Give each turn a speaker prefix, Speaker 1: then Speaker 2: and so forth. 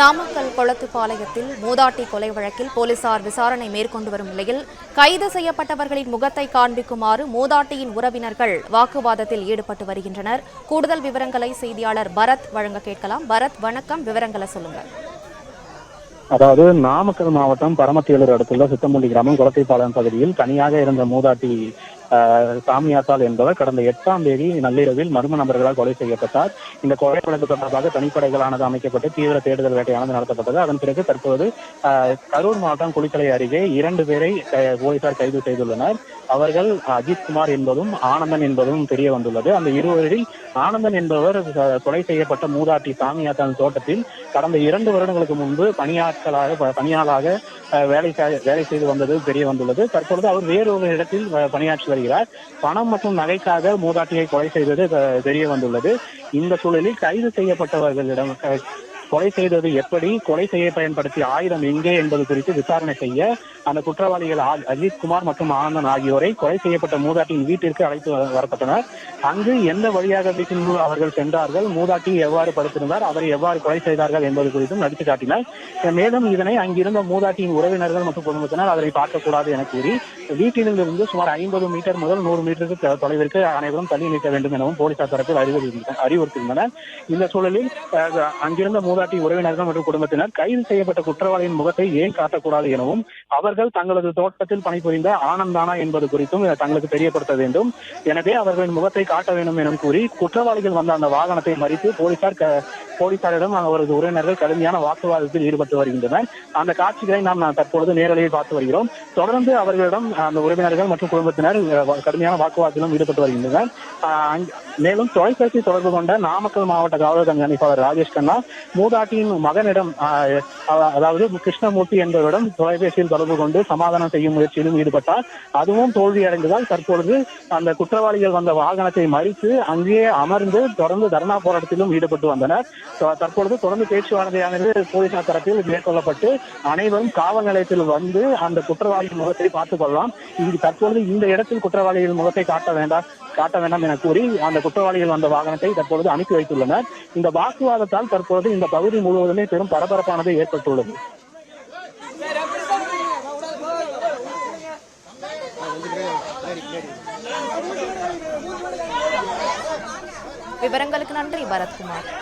Speaker 1: நாமக்கல் கொளத்துப்பாளையத்தில் மூதாட்டி கொலை வழக்கில் போலீசார் விசாரணை மேற்கொண்டு வரும் நிலையில் கைது செய்யப்பட்டவர்களின் முகத்தை காண்பிக்குமாறு மூதாட்டியின் உறவினர்கள் வாக்குவாதத்தில் ஈடுபட்டு வருகின்றனர். கூடுதல் விவரங்களை செய்தியாளர் பரத் வழங்க கேட்கலாம். பரத் வணக்கம். விவரங்களை சொல்லுங்க
Speaker 2: அதாவது நாமக்கல் மாவட்டம் பரமத்தியலூர் அடுத்துள்ள சித்தம்பள்ளி கிராமம் குளத்தைப்பாளையம் பகுதியில் தனியாக இருந்த மூதாட்டி சாமி சாமியாத்தாள் என்பவர் கடந்த எட்டாம் தேதி நள்ளிரவில் மர்ம நபர்களால் கொலை செய்யப்பட்டார். இந்த கொலை வழக்கு தொடர்பாக தனிப்படைகளானது அமைக்கப்பட்டு தீவிர தேடுதல் வேட்டையானது நடத்தப்பட்டது. அதன் பிறகு தற்போது கரூர் மாவட்டம் குளித்தலை அருகே இரண்டு பேரை போலீசார் கைது செய்துள்ளனர். அவர்கள் அஜித் குமார் என்பதும் ஆனந்தன் என்பதும் தெரிய வந்துள்ளது. அந்த இருவரில் ஆனந்தன் என்பவர் கொலை செய்யப்பட்ட மூதாட்டி சாமியாத்தாள் தோட்டத்தில் கடந்த இரண்டு வருடங்களுக்கு முன்பு பணியாட்களாக பணியாளாக வேலை வேலை செய்து வந்தது தெரிய வந்துள்ளது. தற்பொழுது அவர் வேறொரு இடத்தில் பணியாற்றி வருகிறார். வருகிறார். பணம் மற்றும் நகைக்காக மூதாட்டியை கொலை செய்தது தெரிய வந்துள்ளது இந்த சூழலில் கைது செய்யப்பட்டவர்களிடம் கொலை செய்தது எப்படி? கொலை செய்ய பயன்படுத்திய ஆயுதம் எங்கே என்பது குறித்து விசாரணை செய்ய அந்த குற்றவாளிகள் அஜித் குமார் மற்றும் ஆனந்தன் ஆகியோரை கொலை செய்யப்பட்ட மூதாட்டியின் வீட்டிற்கு அழைத்து வரப்பட்டனர். அங்கு எந்த வழியாக வீட்டின் அவர்கள் சென்றார்கள்? மூதாட்டி எவ்வாறு படுத்திருந்தார்? அவரை எவ்வாறு கொலை செய்தார்கள் என்பது குறித்தும் நடித்து காட்டினர். மேலும் இதனை அங்கிருந்த மூதாட்டியின் உறவினர்கள் மற்றும் குடும்பத்தினர் அதனை பார்க்கக்கூடாது என கூறி வீட்டிலிருந்து சுமார் ஐம்பது மீட்டர் முதல் நூறு மீட்டருக்கு தொலைவிற்கு அனைவரும் தள்ளி நிற்க வேண்டும் எனவும் போலீசார் தரப்பில் அறிவுறுத்தி- அறிவுறுத்தியிருந்தனர் இந்த சூழலில் அங்கிருந்த மூதாட்டி உறவினர்கள் மற்றும் குடும்பத்தினர் கைது செய்யப்பட்ட குற்றவாளியின் முகத்தை ஏன் காட்டக்கூடாது எனவும் அவர்கள் தங்களது தோட்டத்தில் பணிபுரிந்த ஆனந்தானா என்பது குறித்தும் தங்களுக்கு தெரியப்படுத்த வேண்டும். எனவே அவர்களின் முகத்தை காட்ட வேண்டும் எனும் கூறி குற்றவாளிகள் வந்த அந்த வாகனத்தை மறித்து போலீசார் போலீசாரிடம் அவரது உறவினர்கள் கடுமையான வாக்குவாதத்தில் ஈடுபட்டு வருகின்றனர். அந்த காட்சிகளை நாம் தற்பொழுது நேரலையில் பார்த்து வருகிறோம். தொடர்ந்து அவர்களிடம் அந்த உறவினர்கள் மற்றும் குடும்பத்தினர் கடுமையான வாக்குவாதத்திலும் ஈடுபட்டு வருகின்றனர். மேலும் தொலைபேசி தொடர்பு கொண்ட நாமக்கல் மாவட்ட காவல் கண்காணிப்பாளர் ராஜேஷ் கண்ணா மூதாட்டியின் மகனிடம் அதாவது கிருஷ்ணமூர்த்தி என்பவரிடம் தொலைபேசியில் தொடர்பு கொண்டு சமாதானம் செய்யும் முயற்சியிலும் ஈடுபட்டார். அதுவும் தோல்வியடைந்ததால் தற்பொழுது அந்த குற்றவாளிகள் வந்த வாகனத்தை மறித்து அங்கேயே அமர்ந்து தொடர்ந்து தர்ணா போராட்டத்திலும் ஈடுபட்டு வந்தனர். தற்பொழுது தொடர்ந்து பேச்சுவார்த்தையானது போலீசார் தரப்பில் மேற்கொள்ளப்பட்டு அனைவரும் காவல் நிலையத்தில் வந்து அந்த குற்றவாளியின் முகத்தை பார்த்துக் கொள்ளலாம். இங்கு தற்பொழுது இந்த இடத்தில் குற்றவாளிகள் முகத்தை காட்ட வேண்டாம் காட்ட வேண்டாம் என கூறி அந்த குற்றவாளிகள் வந்த வாகனத்தை தற்பொழுது அனுப்பி வைத்துள்ளனர். இந்த வாக்குவாதத்தால் தற்பொழுது இந்த பகுதி முழுவதுமே பெரும் பரபரப்பானது ஏற்பட்டுள்ளது.
Speaker 1: விவரங்களுக்கு நன்றி பரத்குமார்.